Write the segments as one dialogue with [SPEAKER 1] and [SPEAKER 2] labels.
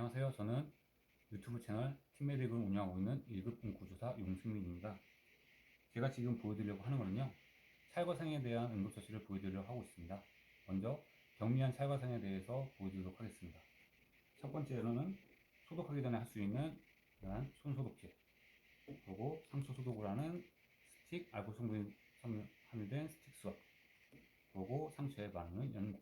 [SPEAKER 1] 안녕하세요. 저는 유튜브 채널 팀메딕을 운영하고 있는 1급 응구조사 용승민입니다. 제가 지금 보여드리려고 하는 거는요. 찰과상에 대한 응급 처치를 보여드리려고 하고 있습니다. 먼저 경미한 찰과상에 대해서 보여드리도록 하겠습니다. 첫 번째로는 소독하기 전에 할 수 있는 이러한 손소독제 그리고 상처 소독을 하는 스틱 알코올 성분이 함유- 함유된 스틱 수압 그리고 상처에 바르는 연고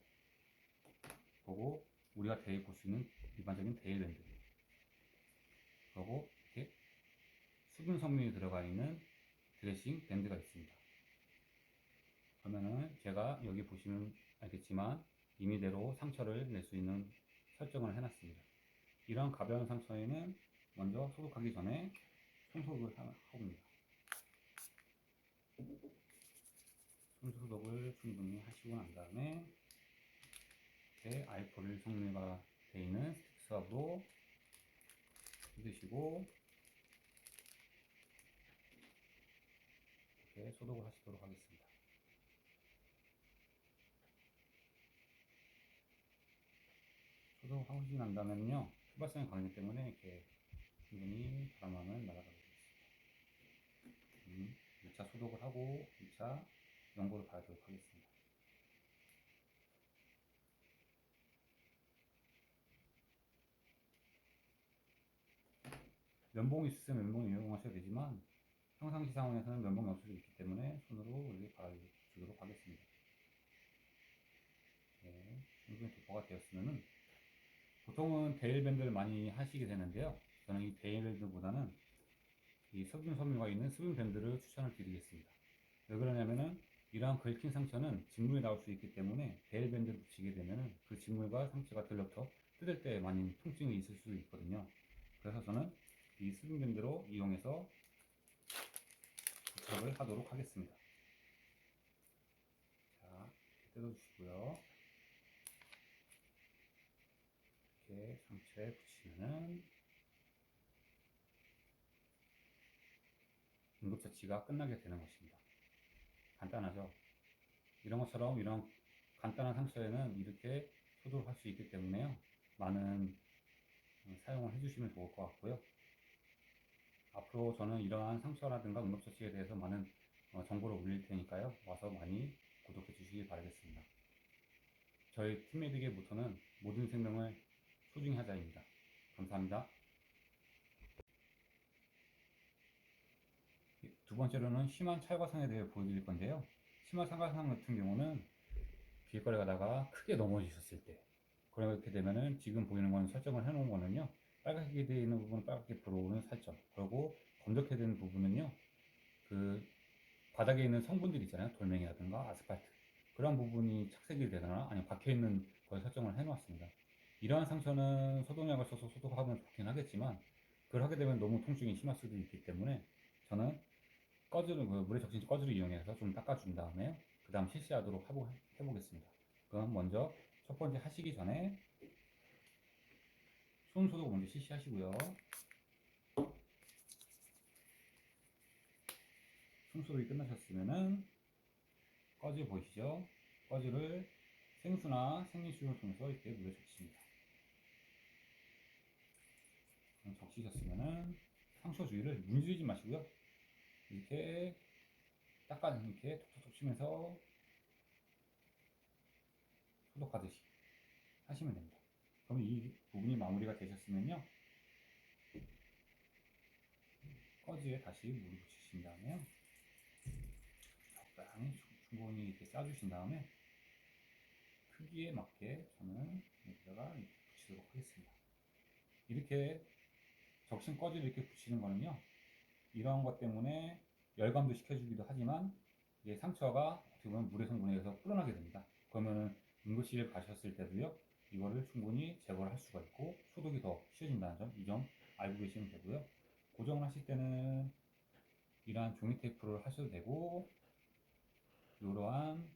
[SPEAKER 1] 그리고 우리가 대입 볼수 있는 일반적인 데일밴드 그리고 이렇게 수분 성분이 들어가 있는 드레싱 밴드가 있습니다. 그러면은 제가 여기 보시면 알겠지만 임의대로 상처를 낼 수 있는 설정을 해놨습니다. 이런 가벼운 상처에는 먼저 소독하기 전에 손소독을 하- 합니다. 손소독을 충분히 하시고 난 다음에 이렇게 알코올 성분가 되어 있는 스틱 수압으로 해주시고 이렇게 소독을 하시도록 하겠습니다. 소독하고 난 다음에는요 휘발성이 강하기 때문에 이렇게 충분히 바람하면 날아가게 되겠습니다. 음, 1차 소독을 하고 2차 연고를 봐도록 하겠습니다. 면봉이 있으면 면봉 이용하셔도 되지만 평상시 상황에서는 면봉이 없을 수 있기 때문에 손으로 이렇게 발라주도록 하겠습니다. 네, 충분히 도포가 되었으면은 보통은 데일밴드를 많이 하시게 되는데요. 저는 이 데일밴드보다는 이 석유 섬유가 있는 스분 밴드를 추천을 드리겠습니다. 왜 그러냐면은 이러한 긁힌 상처는 직물이 나올 수 있기 때문에 데일밴드를 붙이게 되면은 그 직물과 상처가 들러터 뜯을 때 많이 통증이 있을 수 있거든요. 그래서 저는 이 밴드로 이용해서 부착을 하도록 하겠습니다. 자, 뜯어주시고요. 이렇게 상처에 붙이면은 응급처치가 끝나게 되는 것입니다. 간단하죠? 이런 것처럼 이런 간단한 상처에는 이렇게 소독할 수 있기 때문에요. 많은 어, 사용을 해주시면 좋을 것 같고요. 앞으로 저는 이러한 상처라든가 응급처치에 대해서 많은 어, 정보를 올릴 테니까요. 와서 많이 구독해 주시기 바라겠습니다. 저희 팀메딕의 모토는 모든 생명을 소중히 하자입니다. 감사합니다. 두 번째로는 심한 찰과상에 대해 보여드릴 건데요. 심한 찰과상 같은 경우는 길거리 가다가 크게 넘어지셨을 때 그렇게 되면은 지금 보이는 건 설정을 해놓은 거는요. 빨갛게 되어 있는 부분은 빨갛게 불어오는 설정 그리고 검적해 되는 부분은요. 그 바닥에 있는 성분들 있잖아요. 돌멩이라든가 아스팔트 그런 부분이 착색이 되거나 아니면 박혀 있는 걸 설정을 해놓았습니다. 이러한 상처는 소독약을 써서 소독하면 좋긴 하겠지만 그걸 하게 되면 너무 통증이 심할 수도 있기 때문에 저는 꺼즈를 그 물에 적신 꺼즈를 이용해서 좀 닦아준 다음에 그 다음 실시하도록 하고, 해보겠습니다. 그럼 먼저 첫 번째 하시기 전에 손 소독 먼저 실시하시고요. 손 소독이 끝나셨으면은 꺼즈 보이시죠? 꺼즈를 생수나 생리수를 통해서 이렇게 물에 적십니다. 적시셨으면은 상처 주위를 문지르지 마시고요. 이렇게 닦아 이렇게 톡톡톡 치면서 소독하듯이 하시면 됩니다. 그럼 이 부분이 마무리가 되셨으면요. 꺼지에 다시 물을 붙이신 다음에요. 적당히 충분히 이렇게 싸주신 다음에 크기에 맞게 저는 여기다가 이렇게 붙이도록 하겠습니다. 이렇게 적신 꺼지를 이렇게 붙이는 거는요. 이런 것 때문에 열감도 시켜주기도 하지만 이게 상처가 어떻게 보면 물의 성분에 의해서 불어나게 됩니다. 그러면은 응급실 가셨을 때도요. 이거를 충분히 제거를 할 수가 있고 소독이 더 쉬워진다는 점, 이 점 알고 계시면 되고요. 고정을 하실 때는 이러한 종이 테이프를 하셔도 되고 이러한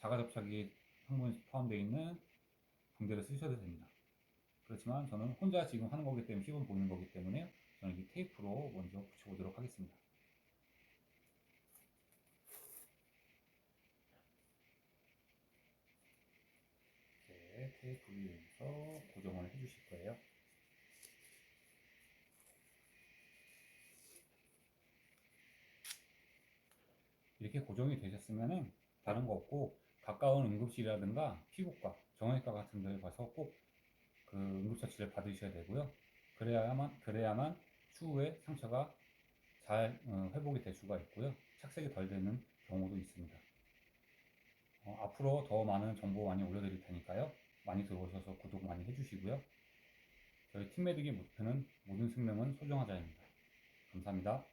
[SPEAKER 1] 자가 접착이 성분이 포함되어 있는 붕대를 쓰셔도 됩니다. 그렇지만 저는 혼자 지금 하는 거기 때문에 시범 보는 거기 때문에 저는 이 테이프로 먼저 붙여보도록 하겠습니다. 테이프를 이용해서 고정을 해주실 거예요. 이렇게 고정이 되셨으면은 다른 거 없고 가까운 응급실이라든가 피부과, 정형외과 같은 데 가서 꼭 그 응급처 치를 받으셔야 되고요. 그래야만 그래야만 추후에 상처가 잘 어, 회복이 될 수가 있고요. 착색이 덜 되는 경우도 있습니다. 어, 앞으로 더 많은 정보 많이 올려드릴 테니까요. 많이 들어오셔서 구독 많이 해주시고요. 저희 팀메딕의 목표는 모든 생명은 소중하자입니다. 감사합니다.